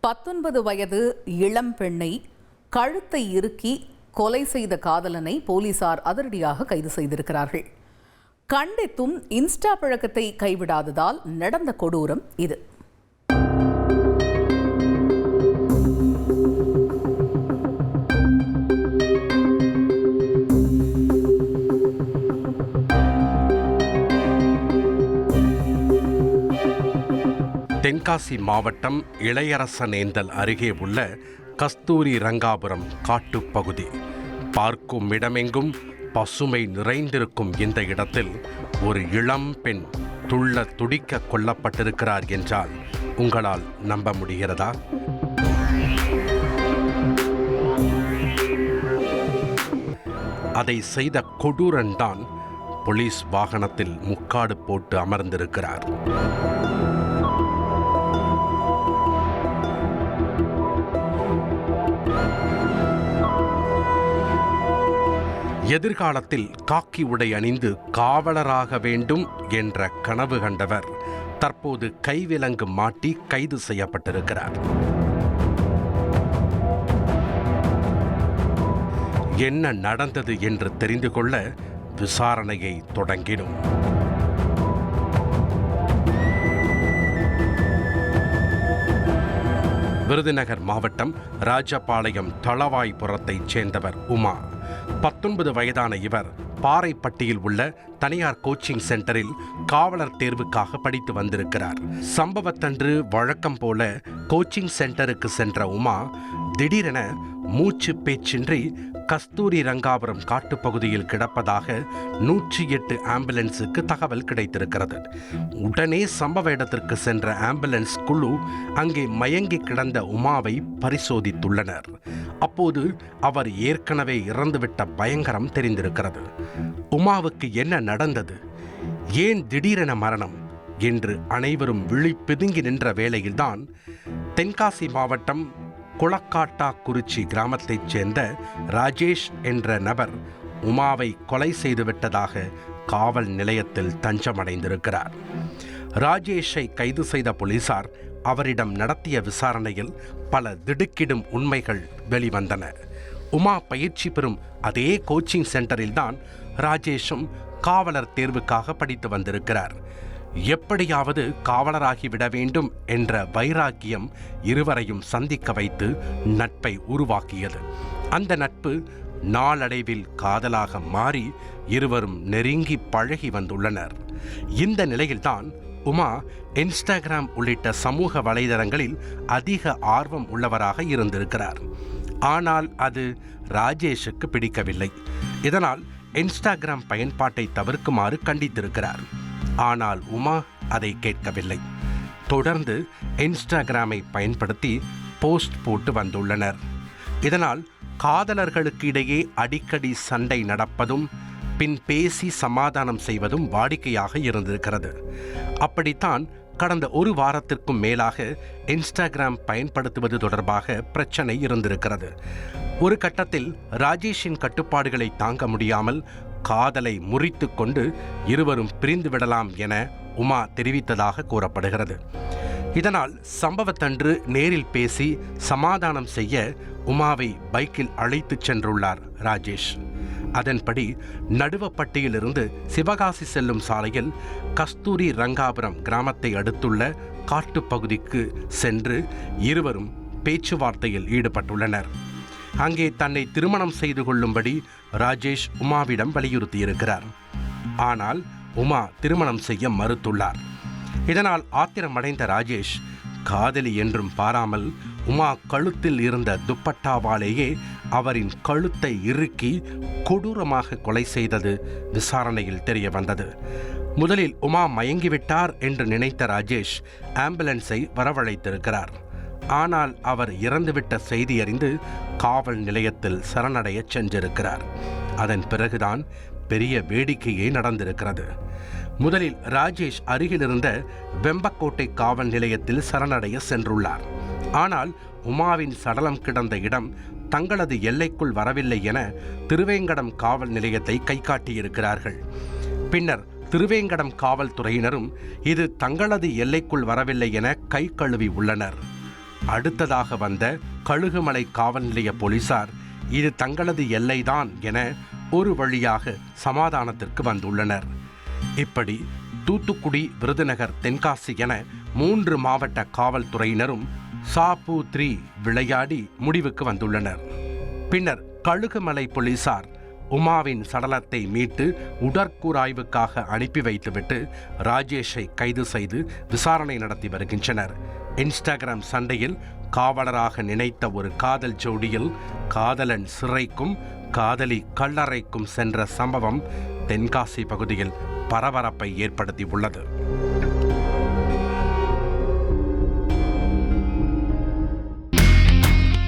பத்தொன்பது வயது இளம் பெண்ணை கழுத்தை இறுக்கி கொலை செய்த காதலனை போலீசார் அதிரடியாக கைது செய்திருக்கிறார்கள். கண்டித்தும் இன்ஸ்டா பழக்கத்தை கைவிடாததால் நடந்த கொடூரம் இது. தென்காசி மாவட்டம் இளையரசனேந்தல் அருகே உள்ள கஸ்தூரி ரங்காபுரம் காட்டுப்பகுதி. பார்க்கும் இடமெங்கும் பசுமை நிறைந்திருக்கும் இந்த இடத்தில் ஒரு இளம் பெண் துள்ள துடிக்க கொல்லப்பட்டிருக்கிறார் என்றால் உங்களால் நம்ப முடிகிறதா? அதை செய்த கொடூரன்தான் போலீஸ் வாகனத்தில் முக்காடு போட்டு அமர்ந்திருக்கிறார். எதிர்காலத்தில் காக்கி உடை அணிந்து காவலராக வேண்டும் என்ற கனவு கண்டவர் தற்போது கைவிலங்கு மாட்டி கைது செய்யப்பட்டிருக்கிறார். என்ன நடந்தது என்று தெரிந்து கொள்ள விசாரணையை தொடங்கினோம். விருதுநகர் மாவட்டம் ராஜபாளையம் தளவாய்புரத்தைச் சேர்ந்தவர் உமா. பத்தொன்பது வயதான இவர் பாறைப்பட்டியில் உள்ள தனியார் கோச்சிங் சென்டரில் காவலர் தேர்வுக்காக படித்து வந்திருக்கிறார். சம்பவத்தன்று வழக்கம் போல கோச்சிங் சென்டருக்கு சென்ற உமா திடீரென மூச்சு பேச்சின்றி கஸ்தூரி ரங்காபுரம் காட்டுப்பகுதியில் கிடப்பதாக நூற்றி எட்டு ஆம்புலன்ஸுக்கு தகவல் கிடைத்திருக்கிறது. உடனே சம்பவ இடத்திற்கு சென்ற ஆம்புலன்ஸ் குழு அங்கே மயங்கி கிடந்த உமாவை பரிசோதித்துள்ளனர். அப்போது அவர் ஏற்கனவே இறந்துவிட்ட பயங்கரம் தெரிந்திருக்கிறது. உமாவுக்கு என்ன நடந்தது? ஏன் திடீரென மரணம்? என்று அனைவரும் விழி பிதுங்கி நின்ற வேளையில்தான் தென்காசி மாவட்டம் குளக்காட்டாக்குறிச்சி கிராமத்தைச் சேர்ந்த ராஜேஷ் என்ற நபர் உமாவை கொலை செய்துவிட்டதாக காவல் நிலையத்தில் தஞ்சமடைந்திருக்கிறார். ராஜேஷை கைது செய்த போலீசார் அவரிடம் நடத்திய விசாரணையில் பல திடுக்கிடும் உண்மைகள் வெளிவந்தன. உமா பயிற்சி பெறும் அதே கோச்சிங் சென்டரில்தான் ராஜேஷும் காவலர் தேர்வுக்காக படித்து வந்திருக்கிறார். எப்படியாவது காவலராகிவிட வேண்டும் என்ற வைராக்கியம் இருவரையும் சந்திக்க வைத்து நட்பை உருவாக்கியது. அந்த நட்பு நாளடைவில் காதலாக மாறி இருவரும் நெருங்கி பழகி வந்துள்ளனர். இந்த நிலையில்தான் உமா இன்ஸ்டாகிராம் உள்ளிட்ட சமூக வலைதளங்களில் அதிக ஆர்வம் உள்ளவராக இருந்திருக்கிறார். ஆனால் அது ராஜேஷுக்கு பிடிக்கவில்லை. இதனால் இன்ஸ்டாகிராம் பயன்பாட்டை தவிர்க்குமாறு கண்டித்திருக்கிறார். ஆனால் உமா அதை கேட்கவில்லை. தொடர்ந்து இன்ஸ்டாகிராமை பயன்படுத்தி போஸ்ட் போட்டு வந்துள்ளனர். இதனால் காதலர்களுக்கு இடையே அடிக்கடி சண்டை நடப்பதும் பின் பேசி சமாதானம் செய்வதும் வாடிக்கையாக இருந்திருக்கிறது. அப்படித்தான் கடந்த ஒரு வாரத்திற்கும் மேலாக இன்ஸ்டாகிராம் பயன்படுத்துவது தொடர்பாக பிரச்சனை இருந்திருக்கிறது. ஒரு கட்டத்தில் ராஜேஷின் கட்டுப்பாடுகளை தாங்க முடியாமல் காதலை முறித்து கொண்டு இருவரும் பிரிந்து விடலாம் என உமா தெரிவித்ததாக கூறப்படுகிறது. இதனால் சம்பவத்தன்று நேரில் பேசி சமாதானம் செய்ய உமாவை பைக்கில் அழைத்துச் சென்றுள்ளார் ராஜேஷ். அதன்படி நடுவப்பட்டியிலிருந்து சிவகாசி செல்லும் சாலையில் கஸ்தூரி ரங்காபுரம் கிராமத்தை அடுத்துள்ள காட்டுப்பகுதிக்கு சென்று இருவரும் பேச்சுவார்த்தையில் ஈடுபட்டுள்ளனர். அங்கே தன்னை திருமணம் செய்து கொள்ளும்படி ராஜேஷ் உமாவிடம் வலியுறுத்தியிருக்கிறார். ஆனால் உமா திருமணம் செய்ய மறுத்துள்ளார். இதனால் ஆத்திரமடைந்த ராஜேஷ் காதலி என்றும் பாராமல் உமா கழுத்தில் இருந்த துப்பட்டாவாலேயே அவரின் கழுத்தை இறுக்கி கொடூரமாக கொலை செய்தது விசாரணையில் தெரிய வந்தது. முதலில் உமா மயங்கிவிட்டார் என்று நினைத்த ராஜேஷ் ஆம்புலன்ஸை வரவழைத்திருக்கிறார். ஆனால் அவர் இறந்துவிட்ட செய்தி அறிந்து காவல் நிலையத்தில் சரணடையச் சென்றிருக்கிறார். அதன் பிறகுதான் பெரிய வேடிக்கையே நடந்திருக்கிறது. முதலில் ராஜேஷ் அருகிலிருந்த வெம்பக்கோட்டை காவல் நிலையத்தில் சரணடைய சென்றுள்ளார். ஆனால் உமாவின் சடலம் கிடந்த இடம் தங்களது எல்லைக்குள் வரவில்லை என திருவேங்கடம் காவல் நிலையத்தை கைகாட்டியிருக்கிறார்கள். பின்னர் திருவேங்கடம் காவல்துறையினரும் இது தங்களது எல்லைக்குள் வரவில்லை என கை கழுவி உள்ளனர். அடுத்ததாக வந்த கழுகுமலை காவல் நிலைய போலீசார் இது தங்களது எல்லைதான் என ஒரு வழியாக சமாதானத்திற்கு வந்துள்ளனர். இப்படி தூத்துக்குடி விருதுநகர் தென்காசி என மூன்று மாவட்ட காவல்துறையினரும் சாப்பு த்ரீ விளையாடி முடிவுக்கு வந்துள்ளனர். பின்னர் கழுகுமலை போலீசார் உமாவின் சடலத்தை மீட்டு உடற்கூராய்வுக்காக அனுப்பி வைத்துவிட்டு ராஜேஷை கைது செய்து விசாரணை நடத்தி வருகின்றனர். இன்ஸ்டாகிராம் சண்டையில் காவலராக நினைத்த ஒரு காதல் ஜோடியில் காதலன் சிறைக்கும் காதலி கல்லறைக்கும் சென்ற சம்பவம் தென்காசி பகுதியில் பரபரப்பை ஏற்படுத்தி உள்ளது